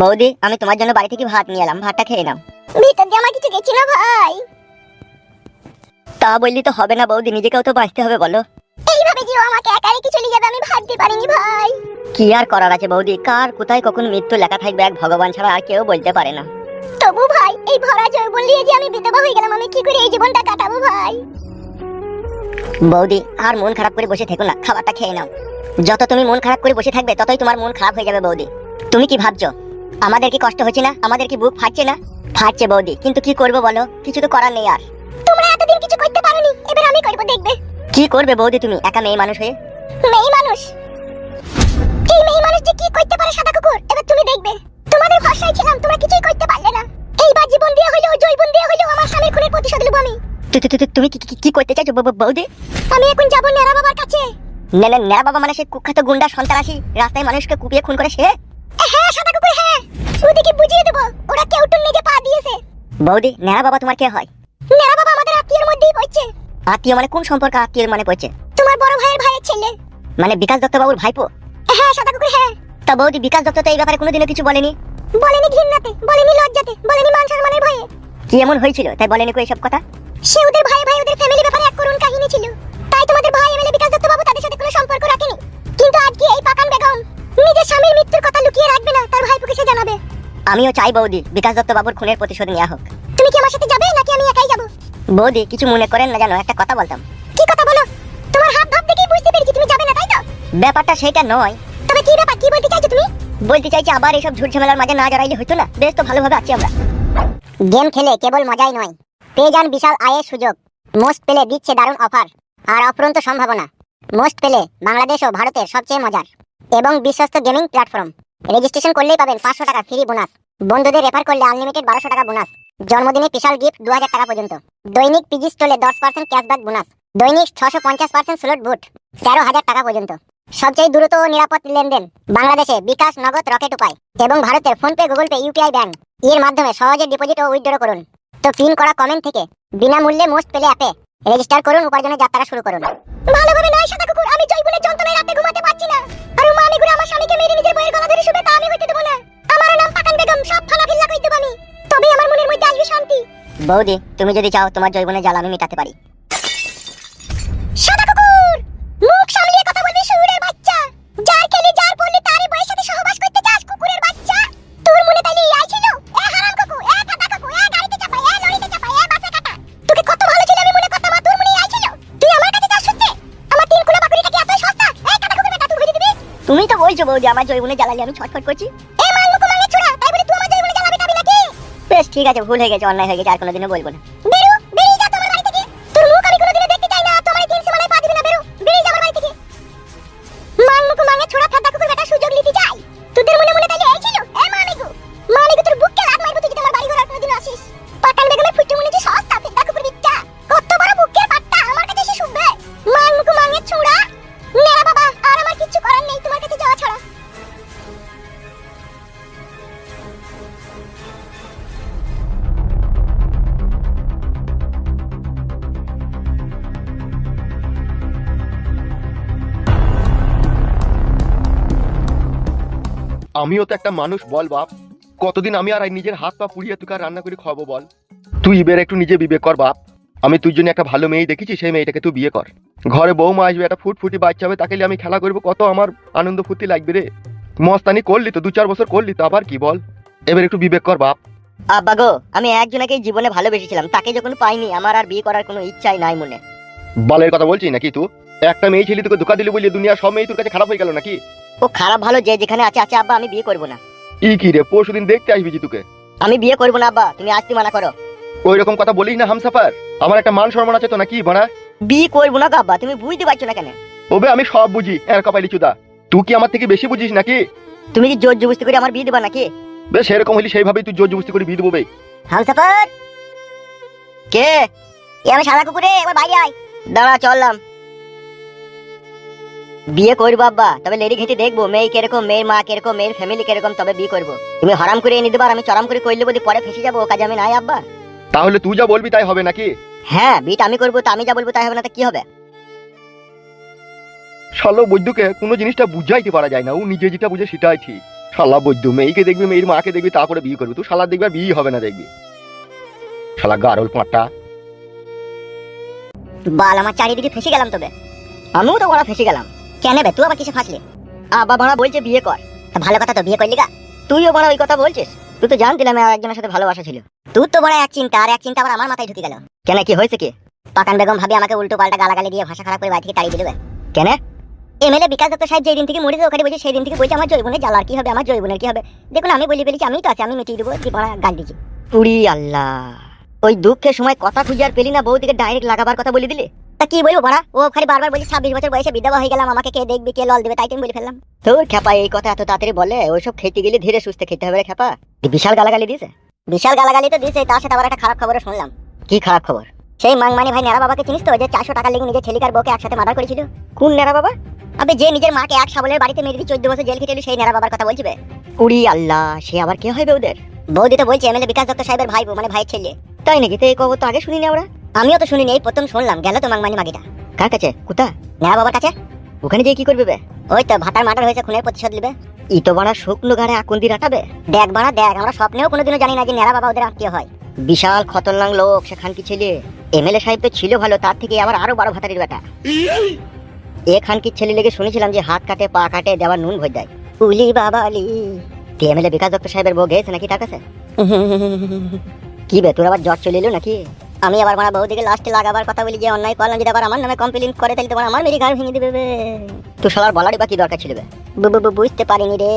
বৌদি আমি তোমার জন্য বাড়ি থেকে ভাত নিয়ে এলাম। ভাতটা খেয়ে নাও। ভিতর দিয়ে আমার কিছু গেছি না ভাই। তা বললি তো হবে না বৌদি নিজেকেও তো বাঁচতে হবে বলো। যে ও আমাকে একা রেখে চলে যাবে আমি ভাবতে পারিনি ভাই। কি আর করার আছে বৌদি? কার কোথায় কখন মৃত্যু লেখা থাকবে এক ভগবান ছাড়া আর কেউ বলতে পারে না। তবু ভাই এই ভরা জৈবন নিয়ে যে আমি বিধবা হয়ে গেলাম আমি কি করে এই জীবনটা কাটাবো ভাই? বৌদি আর মন খারাপ করে বসে থেকো না খাবারটা খেয়ে নাও। যত তুমি মন খারাপ করে বসে থাকবে ততই তোমার মন খারাপ হয়ে যাবে বৌদি। তুমি কি ভাবছ? আমাদের কি কষ্ট হচ্ছে না? আমাদের কি বুক ফাটছে না? ফাটছে বৌদি কিন্তু কি করব বলো? কিছু তো করার নেই আর। তোমরা এতদিন কিছু করতে পারোনি এবার আমি করব দেখবে। কি করবে বৌদি তুমি? একা মেয়ে মানুষ হয়ে? মেয়ে মানুষ? এই মেয়ে মানুষ যে কি করতে পারে সাদা কুকুর? এবার তুমি দেখবে। তোমাদের ভরসায় ছিলাম তোমরা কিছুই করতে পারলে না। এইবার জীবন দিয়ে হলেও জৈবন দিয়ে হলেও আমার স্বামীর খুনের প্রতিশোধ নেব আমি। তুমি কি- কি- করতে চাইছো বৌদি? আমি এখন যাব নেড়া বাবার কাছে। না না না বাবা মানে সে কুখ্যাত গুন্ডা সন্ত্রাসী রাস্তায় মানুষকে কুপিয়ে খুন করে সে? হ্যাঁ সাদা কুকুর হ্যাঁ। ওদিকে বুঝিয়ে দেবো ওরা কেউ টুন নিজে পা দিয়েছে। বৌদি নেড়া বাবা তোমার কে হয়? নেড়া বাবা আমাদের আত্মীয়ের মধ্যেই পড়ছে। আত্মীয় মানে কোন সম্পর্ক আত্মীয় মানে পড়ছে তোমার বড় ভাইয়ের ভাইয়ের ছেলে। মানে বিকাশ দত্ত বাবুর ভাইপো? হ্যাঁ সাদা কুকুর হ্যাঁ। তা বৌদি বিকাশ দত্ত তো এই ব্যাপারে কোনোদিনও কিছু বলেনি? বলেনি ঘৃণাতে বলেনি লজ্জাতে বলেনি মান সম্মানের ভয়ে। কি এমন হয়েছিল? তাই বলেনি কো এইসব কথা? সে ওদের ভাই ভাই ওদের ফ্যামিলি ব্যাপারে এক করুণ কাহিনী ছিল। তাই তোমাদের ভাই এমএলএ বিকাশ দত্ত বাবু তাদের সাথে কোনো সম্পর্ক রাখেনি। কিন্তু আজকে এই পাকান বেগম নিজের স্বামীর মৃত্যুর কথা লুকিয়ে রাখবে না তার ভাইপোকে সে জানাবে। আমিও চাই বৌদি বিকাশ দত্ত বাবুর খুনের প্রতিশোধ নেওয়া হোক। তুমি কি আমার সাথে যাবে যাব বৌদি কিছু মনে করেন না জানো একটা কথা বলতাম। কি কথা বলো? তোমার হাত ভাব দেখেই বুঝতে পেরেছি তুমি যাবে না তাই তো? ব্যাপারটা সেটা নয়। তবে কি ব্যাপার কি বলতে চাইছো তুমি? বলতে চাইছি আবার এইসব ঝুট ঝামেলার মাঝে না জড়াইলে হইতো না। বেশ তো ভালোভাবে আছি আমরা। গেম খেলে কেবল মজাই নয়। পেয়ে যান বিশাল আয়ের সুযোগ। মোস্ট পেলে দিচ্ছে দারুণ অফার। আর অফুরন্ত সম্ভাবনা। মোস্ট পেলে বাংলাদেশ ও ভারতের সবচেয়ে মজার। এবং বিশ্বস্ত গেমিং প্ল্যাটফর্ম। রেজিস্ট্রেশন করলেই পাবেন পাঁচশো টাকা ফ্রি বোনাস। বন্ধুদের রেফার করলে আনলিমিটেড বারোশো টাকা বোনাস জন্মদিনে স্পেশাল গিফট দু হাজার টাকা পর্যন্ত। দৈনিক পিজি স্টলে দশ পার্সেন্ট ক্যাশব্যাক বোনাস দৈনিক ছশো পঞ্চাশ পার্সেন্ট স্লট বুট তেরো হাজার টাকা পর্যন্ত। সবচেয়ে দ্রুত ও নিরাপদ লেনদেন বাংলাদেশে বিকাশ, নগদ, রকেট উপায় এবং ভারতের PhonePe, Google Pay UPI bank এর মাধ্যমে সহজে ডিপোজিট ও উইথড্র করুন। তো পিন করা কমেন্ট থেকে বিনামূল্যে মোস্ট পেলে অ্যাপে রেজিস্টার করুন, উপার্জনের যাত্রা শুরু করুন। ভালোভাবে নয় সাদা কুকুর, আমি জৈবনের যন্ত্রণায় রাতে ঘুমাতে পারছি না। আর মা আমার স্বামীকে মেরে নিজের বইয়ের গলা ধরে শুবে তা আমি হইতে দেবো না। আমার নাম পাকান বেগম সব ফালা ফিল্লা কই দেবো আমি। তবে আমার মনের মধ্যে আসবে শান্তি। বৌদি তুমি যদি চাও তোমার জৈবনের জ্বালা আমি মেটাতে পারি। সাদা কুকুর মুখ সামলিয়ে কথা বলবি শুয়োরের বাচ্চা। যার খেলি যার পড়লি তারই বইয়ের সাথে সহবাস করতে চাস কুকুরের বাচ্চা। তোর মনে তাইলে এই ছিল? এ হারাম কুকু এ কাটা কুকু এ গাড়িতে চাপা এ লরিতে চাপা এ বাসে কাটা। তোকে কত ভালো ছিল আমি মনে কথা তোর মনে এই ছিল? তুই আমার কাছে যাস শুনতে আমার তিন কুলা বাকুড়িটা কি এত সস্তা? এ কাটা কুকু বেটা তুই দিবি? তুমি তো বলছো বৌদি আমার জৈবনে জ্বালালে আমি ছটফট করছি এ মাল মুকু মাঙ্গে ছোড়া তাই বলে তুই আমার জীবনে জ্বালাবি টাবি নাকি বেশ ঠিক আছে ভুল হয়ে গেছে অন্যায় হয়ে গেছে আর কোনোদিনও বলব না। আমিও তো একটা মানুষ বল বাপ। কতদিন আমি আর নিজের হাত পা পুড়িয়ে তোকে রান্না করে খাওয়াবো বল। তুই এবার একটু নিজে বিবেক কর বাপ। আমি তুই জন্য একটা ভালো মেয়ে দেখেছি সেই মেয়েটাকে তুই বিয়ে কর। ঘরে বৌমা আসবে একটা ফুট ফুটি বাচ্চা হবে তাকে আমি খেলা করব কত আমার আনন্দ ফুর্তি লাগবে রে। মস্তানি করলি তো দু চার বছর করলি তো আবার কি বল। এবার একটু বিবেক কর বাপ। আব্বা গো আমি একজনকে জীবনে ভালোবেসেছিলাম তাকে যখন পাইনি আমার আর বিয়ে করার কোনো ইচ্ছাই নাই মনে। বালের কথা বলছিস নাকি তুই? একটা মেয়ে ছেলে তোকে ধোকা দিলি বলি দুনিয়া সব মেয়ে তোর কাছে খারাপ হয়ে গেল নাকি? ও খারাপ ভালো যে যেখানে আছে আছে আব্বা আমি বিয়ে করব না। ই কি রে পরশু দিন দেখতে আসবি জি তোকে। আমি বিয়ে করব না আব্বা তুমি আসতে মানা করো। ওই রকম কথা বলিস না হামসাফার। আমার একটা মান সম্মান আছে তো নাকি ভাড়া বিয়ে করব না আব্বা তুমি বুঝতে পারছ না কেন? ওবে আমি সব বুঝি এর কপালি চুদা। তুই কি আমার থেকে বেশি বুঝিস নাকি? তুমি কি জোর জবস্তি করে আমার বিয়ে দেবা নাকি? বেশ সেরকম হইলে সেইভাবেই তুই জোর জবস্তি করে বিয়ে দেবো বে। হামসাফার! কে? এ আমি সাদা কুকুরে এবার বাইরে আয়। দাঁড়া চললাম। বিয়ে করব আব্বা তবে লেডি ঘেঁটে দেখব মেয়ে কীরকম মেয়ের মা কীরকম মেয়ের ফ্যামিলি কীরকম তবে বিয়ে করব। তুমি হরাম করে এনে দেবার আমি চরম করে করলে বলি পরে ফেসে যাব কাজে আমি নাই আব্বা। তাহলে তুই যা বলবি তাই হবে নাকি? হ্যাঁ বিটা আমি করব তো আমি যা বলব তাই হবে না তো কি হবে? শালা বৈদ্যকে কোনো জিনিসটা বুঝাইতে পারা যায় না ও নিজে যেটা বুঝে সেটাই ঠিক। শালা বৈদ্য মেয়েকে দেখবি মেয়ের মাকে দেখবি তারপরে বিয়ে করবি তুই শালা দেখবি বিয়ে হবে না দেখবি। শালা গারল পাঁটটা বাল আমার চারিদিকে ফেসে গেলাম তবে। আমিও তো বড় ফেসে গেলাম। কেন বে? তুই আবার কিসে ফাঁসলি? আব্বা ভাড়া বলছে বিয়ে কর। ভালো কথা তো, বিয়ে করলি গা। তুইও বড় ওই কথা বলছিস? তুই তো জানতিলাম আর একজনের সাথে ভালোবাসা ছিল। তুই তো বড় এক চিন্তা, আর এক চিন্তা আবার আমার মাথায় ঢুকে গেল। কেন, কি হয়েছে কি? পাকান বেগম ভাবি আমাকে উল্টো পাল্টা গালাগালি দিয়ে ভাষা খারাপ করে বাড়ি থেকে তাড়িয়ে দিবে কেন? এমএলএ বিকাশ দত্ত সাহেব যেই দিন থেকে মরেছে ওখানে বলছে সেই দিন থেকে বলছে, আমার জৈবনের জ্বালার কি হবে? আমার জৈবনের কি হবে? দেখুন, আমি বলি বলেছি আমি তো আছি, আমি মিটিয়ে দেবো বড় গাল দিচ্ছি উড়ি আল্লাহ। ওই দুঃখের সময় কথা খুঁজে আর পেলি না, বউদিকে ডাইরেক্ট লাগাবার কথা বলে দিলি? তা কি বলব বড়া? ও খালি বারবার বলছি ছাব্বিশ বছর বয়সে বিধবা হয়ে গেলাম আমাকে কে দেখবে কে লল দেবে তাই তুমি বলে ফেললাম। তোর খেপা এই কথা এত তাড়াতাড়ি বলে ওইসব খেতে গেলে ধীরে সুস্থে খেতে হবে রে খেপা বিশাল গালাগালি দিছে বিশাল গালাগালি তো দিছে তার সাথে আবার একটা খারাপ খবরও শুনলাম। কি খারাপ খবর? সেই মাংমানি ভাই নেড়া বাবাকে চিনিস তো যে চারশো টাকা লেগে নিজের ছেলিকার বউকে একসাথে মার্ডার করেছিল? কোন নেড়া বাবা? আবে যে নিজের মাকে এক সাবলের বাড়িতে মেরে দিয়ে চোদ্দ বছর জেল খেটেছিল সেই নেড়া বাবার কথা বলছিবে? উড়ি আল্লাহ সে আবার কে হবে ওদের? বৌদি তো বলছে এমএলএ বিকাশ দত্ত সাহেবের ভাই মানে ভাইয়ের ছেলে। তাই নাকি? তো এই খবর তো আগে শুনিনি আমরা। আমিও তো শুনিনি এই প্রথম শুনলাম গেল তো মাংমানি মাগিটা। কার কাছে? কোথা নেড়া বাবার কাছে? ওখানে গিয়ে কি করবে বে? ওই তো ভাতার মার্ডার হয়েছে খুনের প্রতিশোধ নেবে। ই তো বাড়া শুকনো গাড়ে আকুন্দি রাটাবে দেখ বাড়া দেখ আমরা স্বপ্নেও কোনোদিনও জানি না যে নেড়া বাবা ওদের আত্মীয় হয়। বিশাল খতরনাক লোক সেখান কি ছেলে? এমএলএ সাহেব তো ছিল ভালো তার থেকে আবার আরও বড় ভাতারির বেটা। এখান কি ছেলে লেগে শুনেছিলাম যে হাত কাটে পা কাটে দেওয়ার নুন ভোজ দেয়। উলি বাবা আলি তুই এমএলএ বিকাশ দত্ত সাহেবের বউ গেছে নাকি তার কাছে? কি বে তোর আবার জ্বর চলে এলো নাকি? আমি আবার আমার বউদিকে লাস্টে লাগাবার কথা বলি, যে অন্যায় করলাম যদি আবার আমার নামে কমপ্লেন করে, তাহলে তোমার আমার মেরি ঘাড় ভেঙে দিবে তো সবার বলারই বা কি দরকার ছিল বুঝতে পারিনি রে।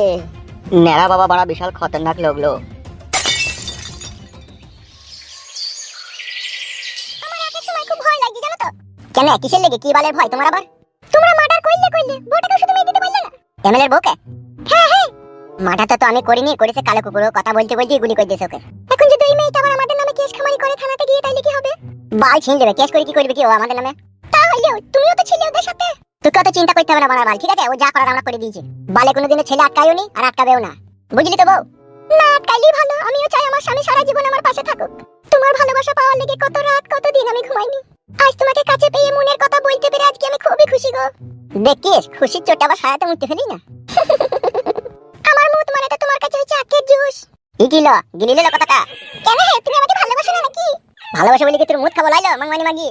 নেড়া বাবা বড়া বিশাল খতরনাক লোক লোক আমার এক এক খুব ভয় লাগে জানো তো? কেন কিসের লেগে? কি বালের ভয় তোমার আবার? তোমরা মার্ডার করলে করলে, বউটাকে শুধু মেয়ে দিতে পারলে না। এমএলএর বউকে? হ্যাঁ হ্যাঁ। মাঠাটা তো আমি করিনি, করেছে কালো কুকুরও। কথা বলতে বলতে গুলি করে দিয়েছে ওকে। এখন যদি ওই মেয়েটা আবার আমাদের নামে কেস খামারি করে থানাতে গিয়ে তাইলে বাল ছিন দেবে কেস করে কি করবে কি? ও আমাদের নামে? তাহলেও তুমিও তো ছিলে ওদের সাথে। তোকে অত চিন্তা করতে হবে না বাল ঠিক আছে? ও যা করার আমরা করে দিয়েছি। বালে কোনোদিনও ছেলে আটকায়ও নি আর আটকাবেও না। বুঝলি তো বউ? না আটকাইলেই ভালো আমিও চাই আমার স্বামী সারা জীবন আমার পাশে থাকুক। তোমার ভালোবাসা পাওয়ার লেগে কত রাত কত দিন আমি ঘুমাইনি। আজ তোমাকে কাছে পেয়ে মনের কথা বলতে পেরে আজকে আমি খুবই খুশি গো। দেখিস খুশির চোটে আবার সারাতে মুড়তে ফেলি না। আমার মুত মানে তো তোমার কাছে হচ্ছে আখের জুস। ই গিল গিলিলে কথাটা কেন হে তুমি আমাকে ভালোবাসো না নাকি? ভালোবাসে বলি কি তোর মুখ খাব লাইলো? মাংমানি মাগি।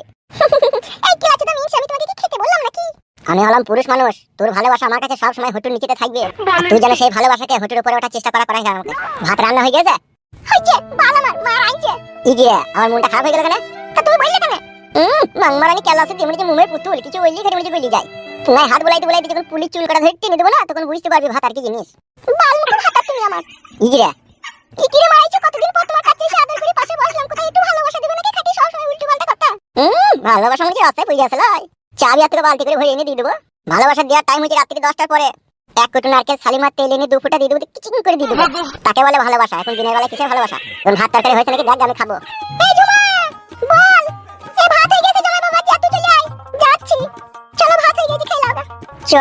এই কি আছে? তুমি আমি তোমাকে কি খেতে বললাম নাকি? আমি হলাম পুরুষ মানুষ। তোর ভালোবাসা আমার কাছে সবসময় হুটুর নিচেতে থাকবে। তুই যেন সেই ভালোবাসাকে হুটুর উপরে ওঠার চেষ্টা করা করাই আমাকে। ভাত রান্না হয়ে গেছে? হইছে বাল আমার মা আইছে ই গিয়ে আমার মনটা খারাপ হয়ে গেল কেন? তা তুমি বললে কেন? হুম মাংমারানি কেলা আছে তেমনি যে মুমের পুতুল কিছু ওইলি ঘরে মুড়ি গলি যায় নাই হাত বলাইতে বলাইতে যখন পুলিশ চুল কাটা ধরে টেনে দেবো না তখন বুঝতে পারবি ভাত আর কি জিনিস। বাল মুখ হাতা তুমি আমার। ই গিয়ে কি কি রে মারাইছো? কতদিন পর তোমার কাছে এসে আদর করে পাশে বসলাম? কোথায় একটু ভালোবাসা দিবে নাকি? খাটি সব সময় উল্টো পাল্টা কথা। হুম ভালোবাসা মনে রাস্তায় পড়ে গেছে লাই চাবি আর থেকে বালতি করে ভরে এনে দিয়ে দেবো। ভালোবাসা দেওয়ার টাইম হচ্ছে রাত্রি দশটার পরে। এক কোটো নারকেল সালিমার তেল এনে দু ফুটা দিয়ে দেবো কিচিং করে দিয়ে দেবো। তাকে বলে ভালোবাসা। এখন দিনের বেলা কিসের ভালোবাসা? যখন ভাত তরকারি হয়েছে নাকি? দেখ আমি খাব। এই ঝুমা বল। এই ভাত হয়ে গেছে জমা বাবা যা তুই চলে আয়। যাচ্ছি। চলো ভাত হয়ে গেছে খেয়ে নাও চ।